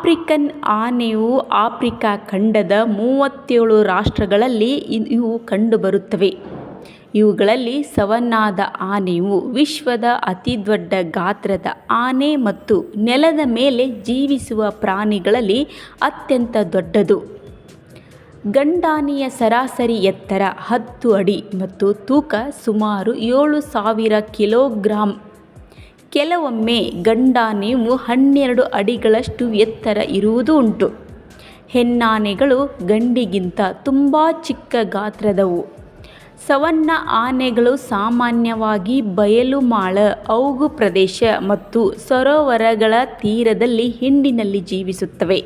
African ಆನೆಯು Africa ಖಂಡದ ಮೂವತ್ತೇಳು ರಾಷ್ಟ್ರಗಳಲ್ಲಿ ಇವು ಕಂಡುಬರುತ್ತವೆ. ಇವುಗಳಲ್ಲಿ ಸವನ್ನಾದ ಆನೆಯು ವಿಶ್ವದ ಅತಿದೊಡ್ಡ ಗಾತ್ರದ ಆನೆ ಮತ್ತು ನೆಲದ ಮೇಲೆ ಜೀವಿಸುವ ಪ್ರಾಣಿಗಳಲ್ಲಿ ಅತ್ಯಂತ ದೊಡ್ಡದು. ಗಂಡಾನೆಯ ಸರಾಸರಿ ಎತ್ತರ ಹತ್ತು ಅಡಿ ಮತ್ತು ತೂಕ ಸುಮಾರು ಏಳು ಸಾವಿರ ಕಿಲೋಗ್ರಾಂ ಕೆಲವೊಮ್ಮೆ ಗಂಡಾನೆಯು ಹನ್ನೆರಡು ಅಡಿಗಳಷ್ಟು ಎತ್ತರ ಇರುವುದು ಉಂಟು. ಹೆಣ್ಣಾನೆಗಳು ಗಂಡಿಗಿಂತ ತುಂಬ ಚಿಕ್ಕ ಗಾತ್ರದವು. ಸವನ್ನ ಆನೆಗಳು ಸಾಮಾನ್ಯವಾಗಿ ಬಯಲು ಮಾಳ, ಔಗು ಪ್ರದೇಶ ಮತ್ತು ಸರೋವರಗಳ ತೀರದಲ್ಲಿ ಹಿಂಡಿನಲ್ಲಿ ಜೀವಿಸುತ್ತವೆ.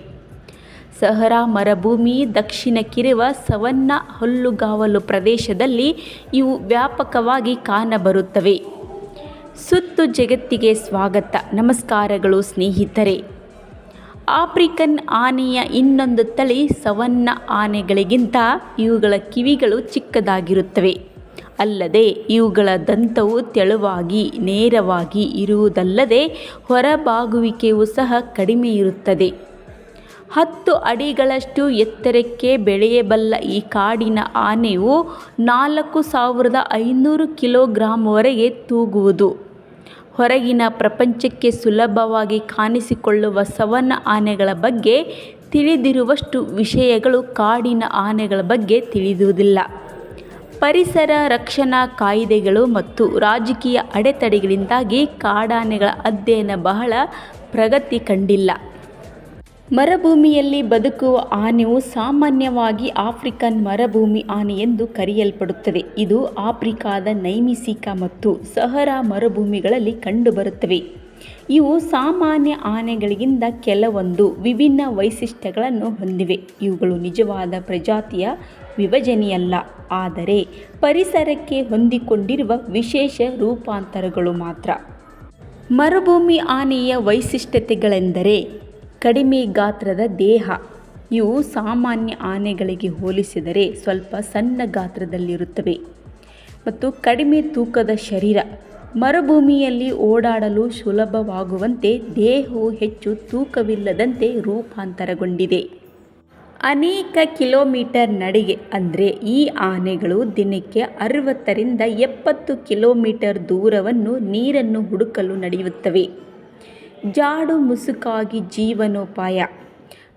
ಸಹರಾ ಮರುಭೂಮಿ ದಕ್ಷಿಣಕ್ಕಿರುವ ಸವನ್ನ ಹುಲ್ಲುಗಾವಲು ಪ್ರದೇಶದಲ್ಲಿ ಇವು ವ್ಯಾಪಕವಾಗಿ ಕಾಣಬರುತ್ತವೆ. ಸುತ್ತು ಜಗತ್ತಿಗೆ ಸ್ವಾಗತ. ನಮಸ್ಕಾರಗಳು ಸ್ನೇಹಿತರೆ. ಆಫ್ರಿಕನ್ ಆನೆಯ ಇನ್ನೊಂದು ತಳಿ ಸವನ್ನ ಆನೆಗಳಿಗಿಂತ ಇವುಗಳ ಕಿವಿಗಳು ಚಿಕ್ಕದಾಗಿರುತ್ತವೆ. ಅಲ್ಲದೆ ಇವುಗಳ ದಂತವು ತೆಳುವಾಗಿ, ನೇರವಾಗಿ ಇರುವುದಲ್ಲದೆ ಹೊರಬಾಗುವಿಕೆಯು ಸಹ ಕಡಿಮೆ ಇರುತ್ತದೆ ಹತ್ತು ಅಡಿಗಳಷ್ಟು ಎತ್ತರಕ್ಕೆ ಬೆಳೆಯಬಲ್ಲ ಈ ಕಾಡಿನ ಆನೆಯು ನಾಲ್ಕು ಸಾವಿರದ ಐನೂರು ಕಿಲೋಗ್ರಾಂವರೆಗೆ ತೂಗುವುದು. ಹೊರಗಿನ ಪ್ರಪಂಚಕ್ಕೆ ಸುಲಭವಾಗಿ ಕಾಣಿಸಿಕೊಳ್ಳುವ ಸವನ್ನ ಆನೆಗಳ ಬಗ್ಗೆ ತಿಳಿದಿರುವಷ್ಟು ವಿಷಯಗಳು ಕಾಡಿನ ಆನೆಗಳ ಬಗ್ಗೆ ತಿಳಿದುವುದಿಲ್ಲ. ಪರಿಸರ ರಕ್ಷಣಾ ಕಾಯಿದೆಗಳು ಮತ್ತು ರಾಜಕೀಯ ಅಡೆತಡೆಗಳಿಂದಾಗಿ ಕಾಡಾನೆಗಳ ಅಧ್ಯಯನ ಬಹಳ ಪ್ರಗತಿ ಕಂಡಿಲ್ಲ. ಮರುಭೂಮಿಯಲ್ಲಿ ಬದುಕುವ ಆನೆಯು ಸಾಮಾನ್ಯವಾಗಿ ಆಫ್ರಿಕನ್ ಮರುಭೂಮಿ ಆನೆ ಎಂದು ಕರೆಯಲ್ಪಡುತ್ತದೆ. ಇದು ಆಫ್ರಿಕಾದ ನೈಮಿಸಿಕ ಮತ್ತು ಸಹರಾ ಮರುಭೂಮಿಗಳಲ್ಲಿ ಕಂಡುಬರುತ್ತವೆ. ಇವು ಸಾಮಾನ್ಯ ಆನೆಗಳಿಗಿಂತ ಕೆಲವೊಂದು ವಿಭಿನ್ನ ವೈಶಿಷ್ಟ್ಯಗಳನ್ನು ಹೊಂದಿವೆ. ಇವುಗಳು ನಿಜವಾದ ಪ್ರಜಾತಿಯ ವಿಭಜನೆಯಲ್ಲ, ಆದರೆ ಪರಿಸರಕ್ಕೆ ಹೊಂದಿಕೊಂಡಿರುವ ವಿಶೇಷ ರೂಪಾಂತರಗಳು ಮಾತ್ರ. ಮರುಭೂಮಿ ಆನೆಯ ವೈಶಿಷ್ಟ್ಯತೆಗಳೆಂದರೆ ಕಡಿಮೆ ಗಾತ್ರದ ದೇಹ. ಇವು ಸಾಮಾನ್ಯ ಆನೆಗಳಿಗೆ ಹೋಲಿಸಿದರೆ ಸ್ವಲ್ಪ ಸಣ್ಣ ಗಾತ್ರದಲ್ಲಿರುತ್ತವೆ. ಮತ್ತು ಕಡಿಮೆ ತೂಕದ ಶರೀರ. ಮರುಭೂಮಿಯಲ್ಲಿ ಓಡಾಡಲು ಸುಲಭವಾಗುವಂತೆ ದೇಹವು ಹೆಚ್ಚು ತೂಕವಿಲ್ಲದಂತೆ ರೂಪಾಂತರಗೊಂಡಿದೆ. ಅನೇಕ ಕಿಲೋಮೀಟರ್ ನಡಿಗೆ ಅಂದರೆ ಈ ಆನೆಗಳು ದಿನಕ್ಕೆ ಅರವತ್ತರಿಂದ ಎಪ್ಪತ್ತು ಕಿಲೋಮೀಟರ್ ದೂರವನ್ನು ನೀರನ್ನು ಹುಡುಕಲು ನಡೆಯುತ್ತವೆ. ಜಾಡು ಮುಸುಕಾಗಿ ಜೀವನೋಪಾಯ.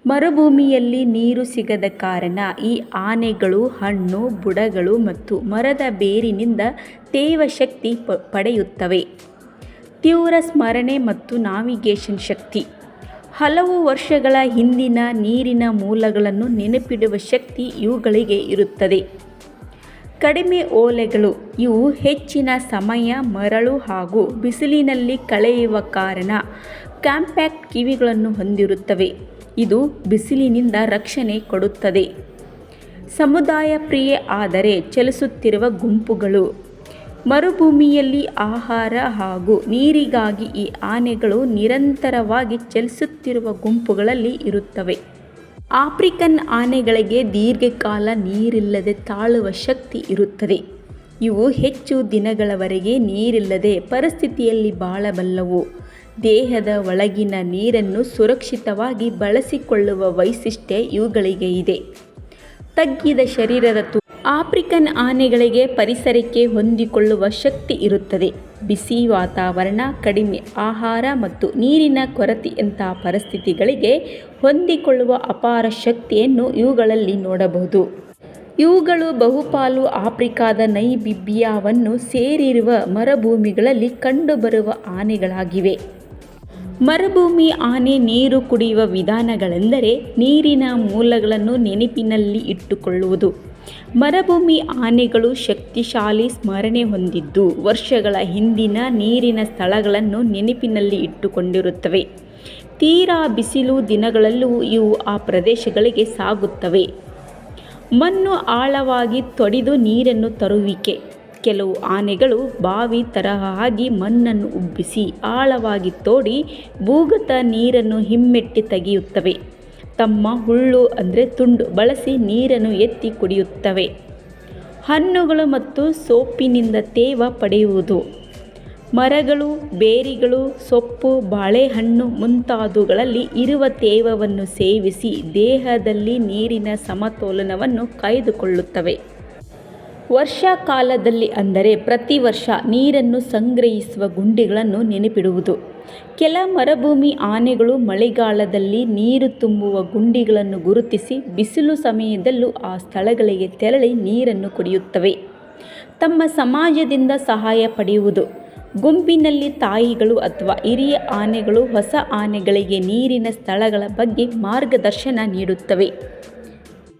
ಮರುಭೂಮಿಯಲ್ಲಿ ನೀರು ಸಿಗದ ಕಾರಣ ಈ ಆನೆಗಳು, ಹಣ್ಣು, ಬುಡಗಳು ಮತ್ತು ಮರದ ಬೇರಿನಿಂದ ತೇವಶಕ್ತಿ ಪಡೆಯುತ್ತವೆ. ತೀವ್ರ ಸ್ಮರಣೆ ಮತ್ತು ನಾವಿಗೇಷನ್ ಶಕ್ತಿ. ಹಲವು ವರ್ಷಗಳ ಹಿಂದಿನ ನೀರಿನ ಮೂಲಗಳನ್ನು ನೆನಪಿಡುವ ಶಕ್ತಿ ಇವುಗಳಿಗೆ ಇರುತ್ತದೆ. ಕಡಿಮೆ ಓಲೆಗಳು ಇವು ಹೆಚ್ಚಿನ ಸಮಯ, ಮರಳು ಹಾಗೂ ಬಿಸಿಲಿನಲ್ಲಿ ಕಳೆಯುವ ಕಾರಣ ಕಾಂಪ್ಯಾಕ್ಟ್ ಕಿವಿಗಳನ್ನು ಹೊಂದಿರುತ್ತವೆ. ಇದು ಬಿಸಿಲಿನಿಂದ ರಕ್ಷಣೆ ಕೊಡುತ್ತದೆ. ಸಮುದಾಯ ಪ್ರಿಯೆ ಆದರೆ ಚಲಿಸುತ್ತಿರುವ ಗುಂಪುಗಳು. ಮರುಭೂಮಿಯಲ್ಲಿ ಆಹಾರ ಹಾಗೂ ನೀರಿಗಾಗಿ ಈ ಆನೆಗಳು ನಿರಂತರವಾಗಿ ಚಲಿಸುತ್ತಿರುವ ಗುಂಪುಗಳಲ್ಲಿ ಇರುತ್ತವೆ. ಆಫ್ರಿಕನ್ ಆನೆಗಳಿಗೆ ದೀರ್ಘಕಾಲ ನೀರಿಲ್ಲದೆ ತಾಳುವ ಶಕ್ತಿ ಇರುತ್ತದೆ. ಇವು ಹೆಚ್ಚು ದಿನಗಳವರೆಗೆ ನೀರಿಲ್ಲದೆ ಪರಿಸ್ಥಿತಿಯಲ್ಲಿ ಬಾಳಬಲ್ಲವು. ದೇಹದ ಒಳಗಿನ ನೀರನ್ನು ಸುರಕ್ಷಿತವಾಗಿ ಬಳಸಿಕೊಳ್ಳುವ ವೈಶಿಷ್ಟ್ಯ ಇವುಗಳಿಗೆ ಇದೆ. ತಗ್ಗಿದ ಶರೀರದ ತು, ಆಫ್ರಿಕನ್ ಆನೆಗಳಿಗೆ ಪರಿಸರಕ್ಕೆ ಹೊಂದಿಕೊಳ್ಳುವ ಶಕ್ತಿ ಇರುತ್ತದೆ. ಬಿಸಿ ವಾತಾವರಣ, ಕಡಿಮೆ ಆಹಾರ ಮತ್ತು ನೀರಿನ ಕೊರತೆಯಂತಹ ಪರಿಸ್ಥಿತಿಗಳಿಗೆ ಹೊಂದಿಕೊಳ್ಳುವ ಅಪಾರ ಶಕ್ತಿಯನ್ನು ಇವುಗಳಲ್ಲಿ ನೋಡಬಹುದು. ಇವುಗಳು ಬಹುಪಾಲು ಆಫ್ರಿಕಾದ ನೈಬಿಬಿಯಾವನ್ನು ಸೇರಿರುವ ಮರುಭೂಮಿಗಳಲ್ಲಿ ಕಂಡುಬರುವ ಆನೆಗಳಾಗಿವೆ. ಮರುಭೂಮಿ ಆನೆ ನೀರು ಕುಡಿಯುವ ವಿಧಾನಗಳೆಂದರೆ ನೀರಿನ ಮೂಲಗಳನ್ನು ನೆನಪಿನಲ್ಲಿ ಇಟ್ಟುಕೊಳ್ಳುವುದು. ಮರುಭೂಮಿ ಆನೆಗಳು ಶಕ್ತಿಶಾಲಿ ಸ್ಮರಣೆ ಹೊಂದಿದ್ದು ವರ್ಷಗಳ ಹಿಂದಿನ ನೀರಿನ ಸ್ಥಳಗಳನ್ನು ನೆನಪಿನಲ್ಲಿ ಇಟ್ಟುಕೊಂಡಿರುತ್ತವೆ. ತೀರಾ ಬಿಸಿಲು ದಿನಗಳಲ್ಲೂ ಇವು ಆ ಪ್ರದೇಶಗಳಿಗೆ ಸಾಗುತ್ತವೆ. ಮಣ್ಣು ಆಳವಾಗಿ ತೊಡೆದು ನೀರನ್ನು ತರುವಿಕೆ. ಕೆಲವು ಆನೆಗಳು ಬಾವಿ ತರಹ ಮಣ್ಣನ್ನು ಉಬ್ಬಿಸಿ ಆಳವಾಗಿ ತೋಡಿ ಭೂಗತ ನೀರನ್ನು ಹಿಮ್ಮೆಟ್ಟಿ ತೆಗೆಯುತ್ತವೆ. ತಮ್ಮ ಹುಳ್ಳು ಅಂದರೆ ತುಂಡು ಬಳಸಿ ನೀರನ್ನು ಎತ್ತಿ ಕುಡಿಯುತ್ತವೆ. ಹಣ್ಣುಗಳು ಮತ್ತು ಸೋಪಿನಿಂದ ತೇವ ಪಡೆಯುವುದು. ಮರಗಳು, ಬೇರಿಗಳು, ಸೊಪ್ಪು, ಬಾಳೆಹಣ್ಣು ಮುಂತಾದವುಗಳಲ್ಲಿ ಇರುವ ತೇವವನ್ನು ಸೇವಿಸಿ ದೇಹದಲ್ಲಿ ನೀರಿನ ಸಮತೋಲನವನ್ನು ಕಾಯ್ದುಕೊಳ್ಳುತ್ತವೆ. ವರ್ಷಾಕಾಲದಲ್ಲಿ ಅಂದರೆ ಪ್ರತಿ ವರ್ಷ ನೀರನ್ನು ಸಂಗ್ರಹಿಸುವ ಗುಂಡಿಗಳನ್ನು ನೆನಪಿಡುವುದು. ಕೆಲ ಮರುಭೂಮಿ ಆನೆಗಳು ಮಳೆಗಾಲದಲ್ಲಿ ನೀರು ತುಂಬುವ ಗುಂಡಿಗಳನ್ನು ಗುರುತಿಸಿ ಬಿಸಿಲು ಸಮಯದಲ್ಲೂ ಆ ಸ್ಥಳಗಳಿಗೆ ತೆರಳಿ ನೀರನ್ನು ಕುಡಿಯುತ್ತವೆ. ತಮ್ಮ ಸಮಾಜದಿಂದ ಸಹಾಯ ಪಡೆಯುವುದು. ಗುಂಪಿನಲ್ಲಿ ತಾಯಿಗಳು ಅಥವಾ ಹಿರಿಯ ಆನೆಗಳು ಹೊಸ ಆನೆಗಳಿಗೆ ನೀರಿನ ಸ್ಥಳಗಳ ಬಗ್ಗೆ ಮಾರ್ಗದರ್ಶನ ನೀಡುತ್ತವೆ.